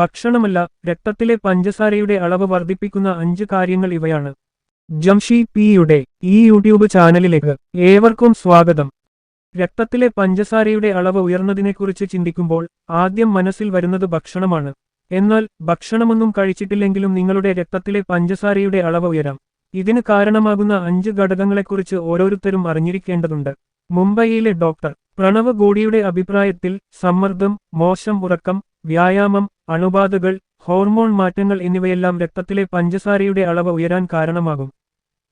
ഭക്ഷണമല്ല രക്തത്തിലെ പഞ്ചസാരയുടെ അളവ് വർദ്ധിപ്പിക്കുന്ന അഞ്ച് കാര്യങ്ങൾ ഇവയാണ്. ജംഷി പിയുടെ ഈ യൂട്യൂബ് ചാനലിലേക്ക് ഏവർക്കും സ്വാഗതം. രക്തത്തിലെ പഞ്ചസാരയുടെ അളവ് ഉയർന്നതിനെക്കുറിച്ച് ചിന്തിക്കുമ്പോൾ ആദ്യം മനസ്സിൽ വരുന്നത് ഭക്ഷണമാണ്. എന്നാൽ ഭക്ഷണമൊന്നും കഴിച്ചിട്ടില്ലെങ്കിലും നിങ്ങളുടെ രക്തത്തിലെ പഞ്ചസാരയുടെ അളവ് ഉയരാം. ഇതിന് കാരണമാകുന്ന അഞ്ച് ഘടകങ്ങളെക്കുറിച്ച് ഓരോരുത്തരും അറിഞ്ഞിരിക്കേണ്ടതുണ്ട്. മുംബൈയിലെ ഡോക്ടർ പ്രണവ് ഗോഡിയുടെ അഭിപ്രായത്തിൽ സമ്മർദ്ദം മോശം ഉറക്കം വ്യായാമം അണുബാധകൾ ഹോർമോൺ മാറ്റങ്ങൾ എന്നിവയെല്ലാം രക്തത്തിലെ പഞ്ചസാരയുടെ അളവ് ഉയരാൻ കാരണമാകും.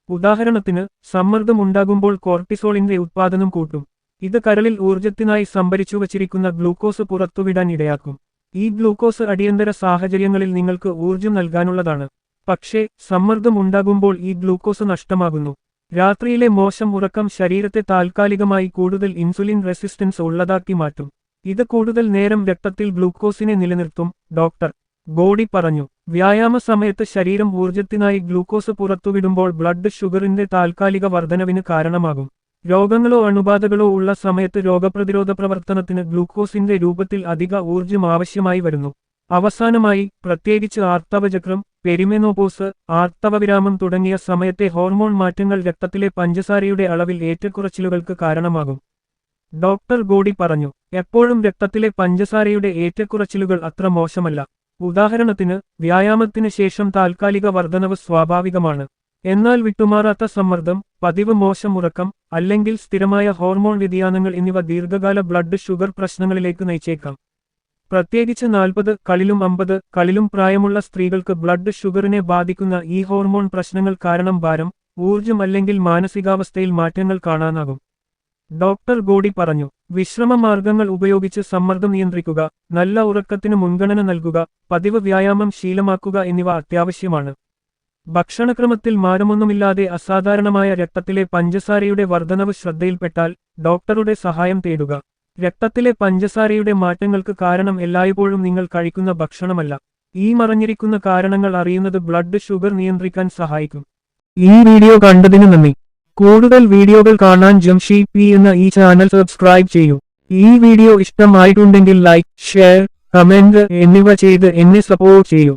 ഉദാഹരണത്തിന് സമ്മർദ്ദം ഉണ്ടാകുമ്പോൾ കോർട്ടിസോളിന്റെ ഉത്പാദനം കൂട്ടും. ഇത് കരളിൽ ഊർജത്തിനായി സംഭരിച്ചു വച്ചിരിക്കുന്ന ഗ്ലൂക്കോസ് പുറത്തുവിടാൻ ഇടയാക്കും. ഈ ഗ്ലൂക്കോസ് അടിയന്തര സാഹചര്യങ്ങളിൽ നിങ്ങൾക്ക് ഊർജം നൽകാനുള്ളതാണ്. പക്ഷേ സമ്മർദ്ദം ഉണ്ടാകുമ്പോൾ ഈ ഗ്ലൂക്കോസ് നഷ്ടമാകുന്നു. രാത്രിയിലെ മോശം ഉറക്കം ശരീരത്തെ താൽക്കാലികമായി കൂടുതൽ ഇൻസുലിൻ റെസിസ്റ്റൻസ് ഉള്ളതാക്കി മാറ്റും. ഇത് കൂടുതൽ നേരം രക്തത്തിൽ ഗ്ലൂക്കോസിനെ നിലനിർത്തും ഡോക്ടർ ഗോഡി പറഞ്ഞു. വ്യായാമ സമയത്ത് ശരീരം ഊർജത്തിനായി ഗ്ലൂക്കോസ് പുറത്തുവിടുമ്പോൾ ബ്ലഡ് ഷുഗറിന്റെ താൽക്കാലിക വർധനവിന് കാരണമാകും. രോഗങ്ങളോ അണുബാധകളോ ഉള്ള സമയത്ത് രോഗപ്രതിരോധ പ്രവർത്തനത്തിന് ഗ്ലൂക്കോസിന്റെ രൂപത്തിൽ അധിക ഊർജം ആവശ്യമായി വരുന്നു. അവസാനമായി പ്രത്യേകിച്ച് ആർത്തവചക്രം പെരിമെനോപോസ് ആർത്തവവിരാമം തുടങ്ങിയ സമയത്തെ ഹോർമോൺ മാറ്റങ്ങൾ രക്തത്തിലെ പഞ്ചസാരയുടെ അളവിൽ ഏറ്റക്കുറച്ചിലുകൾക്ക് കാരണമാകും. ഡോക്ടർ ഗോഡി പറഞ്ഞു എപ്പോഴും രക്തത്തിലെ പഞ്ചസാരയുടെ ഏറ്റക്കുറച്ചിലുകൾ അത്ര മോശമല്ല. ഉദാഹരണത്തിന് വ്യായാമത്തിന് ശേഷം താൽക്കാലിക വർധനവ് സ്വാഭാവികമാണ്. എന്നാൽ വിട്ടുമാറാത്ത സമ്മർദ്ദം പതിവ് മോശം ഉറക്കം അല്ലെങ്കിൽ സ്ഥിരമായ ഹോർമോൺ വ്യതിയാനങ്ങൾ എന്നിവ ദീർഘകാല ബ്ലഡ് ഷുഗർ പ്രശ്നങ്ങളിലേക്ക് നയിച്ചേക്കാം. പ്രത്യേകിച്ച് നാൽപ്പത് കളിലും അമ്പത് കളിലും പ്രായമുള്ള സ്ത്രീകൾക്ക് ബ്ലഡ് ഷുഗറിനെ ബാധിക്കുന്ന ഈ ഹോർമോൺ പ്രശ്നങ്ങൾ കാരണം ഭാരം ഊർജം അല്ലെങ്കിൽ മാനസികാവസ്ഥയിൽ മാറ്റങ്ങൾ കാണാനാകും. ഡോക്ടർ ഗോഡി പറഞ്ഞു വിശ്രമ മാർഗങ്ങൾ ഉപയോഗിച്ച് സമ്മർദ്ദം നിയന്ത്രിക്കുക നല്ല ഉറക്കത്തിന് മുൻഗണന നൽകുക പതിവ് വ്യായാമം ശീലമാക്കുക എന്നിവ അത്യാവശ്യമാണ്. ഭക്ഷണക്രമത്തിൽ മാറ്റമൊന്നുമില്ലാതെ അസാധാരണമായ രക്തത്തിലെ പഞ്ചസാരയുടെ വർധനവ് ശ്രദ്ധയിൽപ്പെട്ടാൽ ഡോക്ടറുടെ സഹായം തേടുക. രക്തത്തിലെ പഞ്ചസാരയുടെ മാറ്റങ്ങൾക്ക് കാരണം എല്ലായ്പ്പോഴും നിങ്ങൾ കഴിക്കുന്ന ഭക്ഷണമല്ല. ഈ മറഞ്ഞിരിക്കുന്ന കാരണങ്ങൾ അറിയുന്നത് ബ്ലഡ് ഷുഗർ നിയന്ത്രിക്കാൻ സഹായിക്കും. ഈ വീഡിയോ കണ്ടതിന് നന്ദി. കൂടുതൽ വീഡിയോകൾ കാണാൻ ജംഷി പി എന്ന ഈ ചാനൽ സബ്സ്ക്രൈബ് ചെയ്യൂ. ഈ വീഡിയോ ഇഷ്ടമായിട്ടുണ്ടെങ്കിൽ ലൈക്ക് ഷെയർ കമന്റ് എന്നിവ ചെയ്ത് എന്നെ സപ്പോർട്ട് ചെയ്യൂ.